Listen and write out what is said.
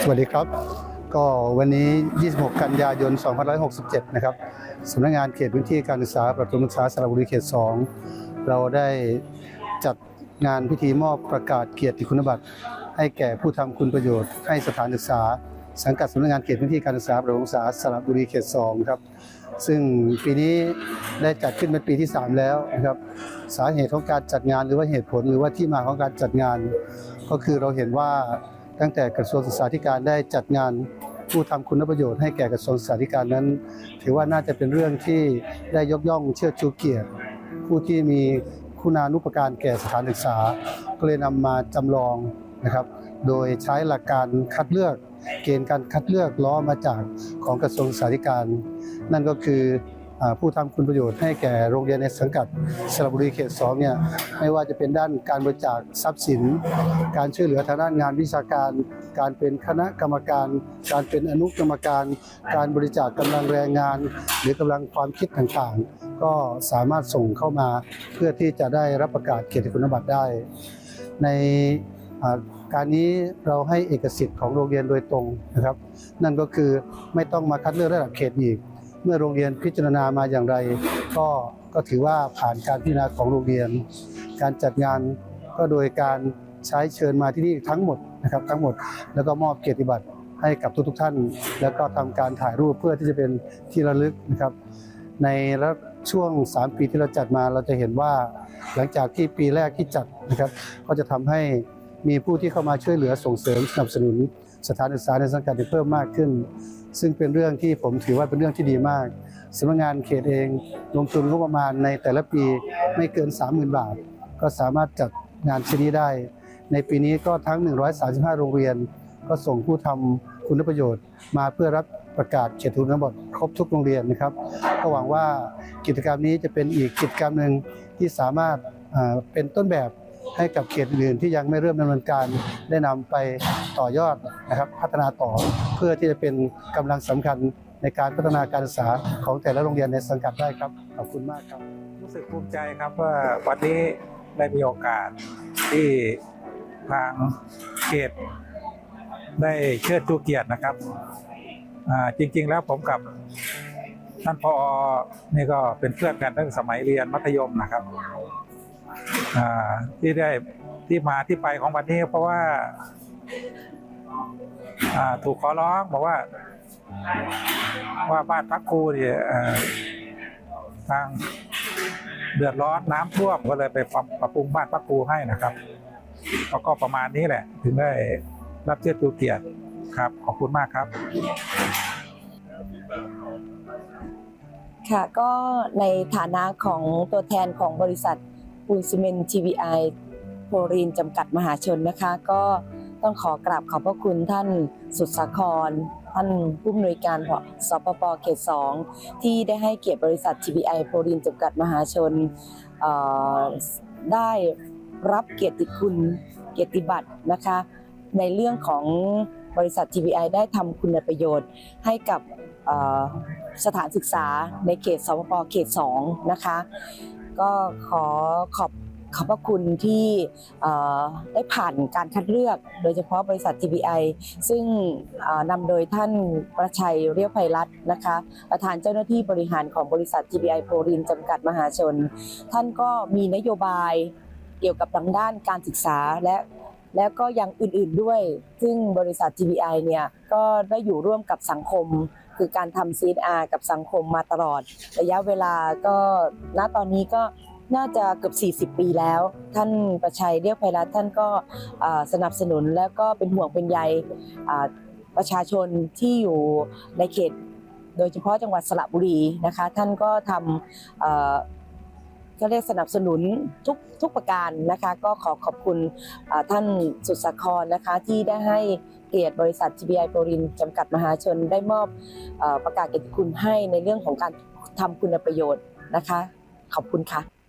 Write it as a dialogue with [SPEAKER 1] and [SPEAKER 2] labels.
[SPEAKER 1] สวัสดีครับ ก็วันนี้ 26 กันยายน 2567 นะครับสำนักงานเขตพื้นที่การศึกษาประถมศึกษาสระบุรีเขต 2 เราได้จัดงานพิธีมอบประกาศเกียรติคุณบัตร ให้แก่ผู้ทำคุณประโยชน์ให้สถานศึกษา สังกัดสำนักงานเขตพื้นที่การศึกษาประถมศึกษาสระบุรีเขต 2 ครับ ซึ่งปีนี้ได้จัดขึ้นเป็นปีที่ 3 แล้วนะครับ สาเหตุของการจัดงานหรือว่าเหตุผลหรือว่าที่มาของการจัดงาน ก็คือเราเห็นว่า ตั้งแต่กระทรวงศึกษาธิการได้จัดงานผู้ทำคุณประโยชน์ให้แก่กระทรวงศึกษาธิการนั้น ถือว่าน่าจะเป็นเรื่องที่ได้ยกย่องเชิดชูเกียรติ ผู้ที่มีคุณานุปการแก่สถานศึกษา ก็เลยนำมาจำลองนะครับ โดยใช้หลักการคัดเลือก เกณฑ์การคัดเลือกล้อมาจากของกระทรวงศึกษาธิการ นั่นก็คือ ผู้ทำคุณประโยชน์ให้แก่โรงเรียนในสังกัดสระบุรีเขต2เนี่ยไม่ว่าจะเป็นด้านการบริจาคทรัพย์สิน การช่วยเหลือทางด้านงานวิชาการ การเป็นคณะกรรมการ การเป็นอนุกรรมการ การบริจาคกำลังแรงงาน หรือกำลังความคิดต่างๆ ก็สามารถส่งเข้ามาเพื่อที่จะได้รับประกาศเกียรติคุณบัตรได้ ในการนี้เราให้เอกสิทธิ์ของโรงเรียนโดยตรงนะครับ นั่นก็คือไม่ต้องมาคัดเลือกระดับเขตอีก เมื่อโรงเรียนพิจารณามาอย่างไร ก็ก็ถือว่าผ่านการพิจารณาของโรงเรียน การจัดงานก็โดยการใช้เชิญมาที่นี่ทั้งหมดนะครับทั้งหมดแล้วก็มอบเกียรติบัตรให้กับทุกๆท่าน แล้วก็ทำการถ่ายรูปเพื่อที่จะเป็นที่ระลึกนะครับ ในระช่วง 3 ปีที่เราจัดมาเราจะเห็นว่า หลังจากที่ปีแรกที่จัดนะครับ ก็จะทำให้มีผู้ที่เข้ามาช่วยเหลือส่งเสริมสนับสนุน สถานศึกษาในสังกัดเพิ่มมากขึ้น ซึ่งเป็นเรื่องที่ผมถือว่าเป็นเรื่องที่ดีมากสำนักงานเขตเองลงทุนงบประมาณในแต่ละปีไม่เกิน 30,000 บาท ก็สามารถจัดงานชนนี้ได้ ในปีนี้ก็ทั้ง 135 โรงเรียน ก็ส่งผู้ทำคุณประโยชน์ มาเพื่อรับประกาศเขตทุนบทครบทุกโรงเรียนนะครับก็หวังว่ากิจกรรมนี้จะเป็นอีกกิจกรรมหนึ่งที่สามารถเป็นต้นแบบ ให้กับเขตอื่นที่ยังไม่เริ่มดำเนินการได้นำไปต่อยอดนะครับพัฒนาต่อเพื่อที่จะเป็นกำลังสำคัญในการพัฒนาการศึกษาของแต่ละโรงเรียนในสังกัดได้ครับขอบคุณมากครับ
[SPEAKER 2] รู้สึกภูมิใจครับว่าวันนี้ได้มีโอกาสที่ทางเขตได้เชิดชูเกียรตินะครับจริง ๆ แล้วผมกับท่านพอนี่ก็เป็นเพื่อนกันตั้งแต่สมัยเรียนมัธยมนะครับ ที่ได้ที่มาที่ไปของวันนี้เพราะว่าถูกขอร้องบอกว่า ว่าบ้านพักครูเนี่ยทางเดือดร้อนน้ำท่วมก็เลยไปปรับปรับปรุงบ้านพักครูให้นะครับแล้วก็ประมาณนี้แหละ ถึงได้รับเชิดชูเกียรติครับ ขอบคุณมากครับ
[SPEAKER 3] ค่ะก็ในฐานะของตัวแทนของบริษัท ปูนซีเมนต์ TVI โพรีนจำกัดมหาชนนะคะ ก็ต้องขอกราบขอบพระคุณท่านสุดสาคร ท่านผู้อำนวยการสปปเขต2ที่ได้ให้เกียรติบริษัท TVI โพรีนจำกัดมหาชน ได้รับเกียรติคุณเกียรติบัตรนะคะ ในเรื่องของบริษัท TVI ได้ทำคุณประโยชน์ให้กับสถานศึกษาในเขตสปปเขต2นะคะ ก็ขอขอบขอบพระคุณที่เอ่อได้ผ่านการคัดเลือก โดยเฉพาะบริษัท TBI ซึ่งนำโดยท่านประชัยเรียวไพรัตน์นะคะ ประธานเจ้าหน้าที่บริหารของบริษัท TBI โพรินจำกัดมหาชน ท่านก็มีนโยบายเกี่ยวกับทางด้านการศึกษาและ แล้วก็ยังอื่นๆด้วย ซึ่งบริษัท TBI เนี่ยก็ได้อยู่ร่วมกับสังคม คือการทำ CSR กับสังคมมาตลอด ระยะเวลาก็ณตอนนี้ก็น่าจะเกือบ40 ปีแล้ว ท่านประชัยเรียกไพรัตท่านก็สนับสนุนแล้วก็เป็นห่วงเป็นใยประชาชนที่อยู่ในเขต โดยเฉพาะจังหวัดสระบุรีนะคะ ท่านก็ทำ ก็เรียกสนับสนุนทุกทุกประการนะคะ ก็ขอขอบคุณท่านสุดสาครนะคะที่ได้ให้เกียรติบริษัท GBI โปรินจำกัดมหาชนได้มอบอประกาศเกียรติคุณให้ในเรื่องของการทำคุณประโยชน์นะคะ ขอบคุณค่ะ